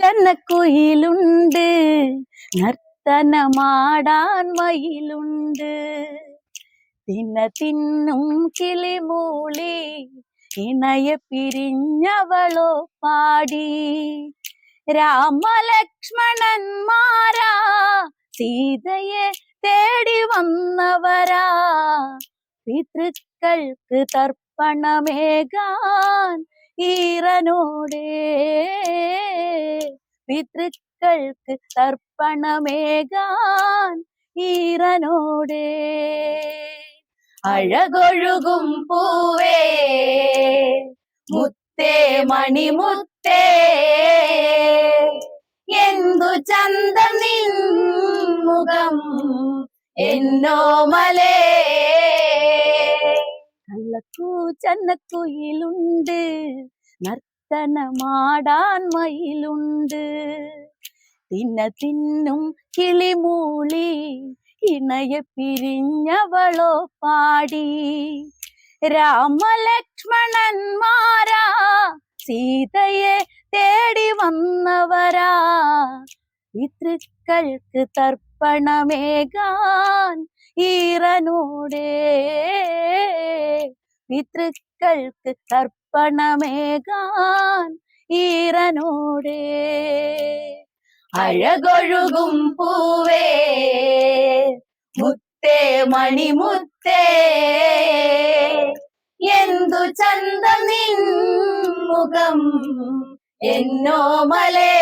ചെന്നക്കുയിലുണ്ട് നർത്തനമാടാൻ മയിലുണ്ട് തിന്ന തിന്നും കിളിമൂളി ഇണയെ പിരിഞ്ഞവളോ പാടി. രാമലക്ഷ്മണന്മാരാ സീതയെ തേടി വന്നവരാ. പിതൃക്കൾക്ക് തർപ്പണമേകാൻ ഈറനോടെ പിതൃക്കൾക്ക് തർപ്പണമേകാൻ ഈറനോടെ. അഴകൊഴുകും പൂവേ മുത്തേ മണിമുത്തേ. എന്തു ചന്തം നിൻ മുഖം എന്നോമലേ കള്ളക്കൂ ചന്നക്കുയിലുണ്ട് നർത്തനമാടാൻ മയിലുണ്ട്. തിന്ന തിന്നും കിളിമൂളി ഇണയെ പിരിഞ്ഞവളോ പാടി. രാമലക്ഷ്മണന്മാരാ സീതയെ തേടി വന്നവരാ. പിതൃക്കൾക്ക് തർപ്പണമേകാൻ ഈറനോടെ. പിതൃക്കൾക്ക് തർപ്പണമേകാൻ ഈറനോടെ അഴകൊഴുകും പൂവേ മുത്തേ മണിമുത്തേ എന്തു ചന്ത നിൻ മുഖം എന്നോ മലേ.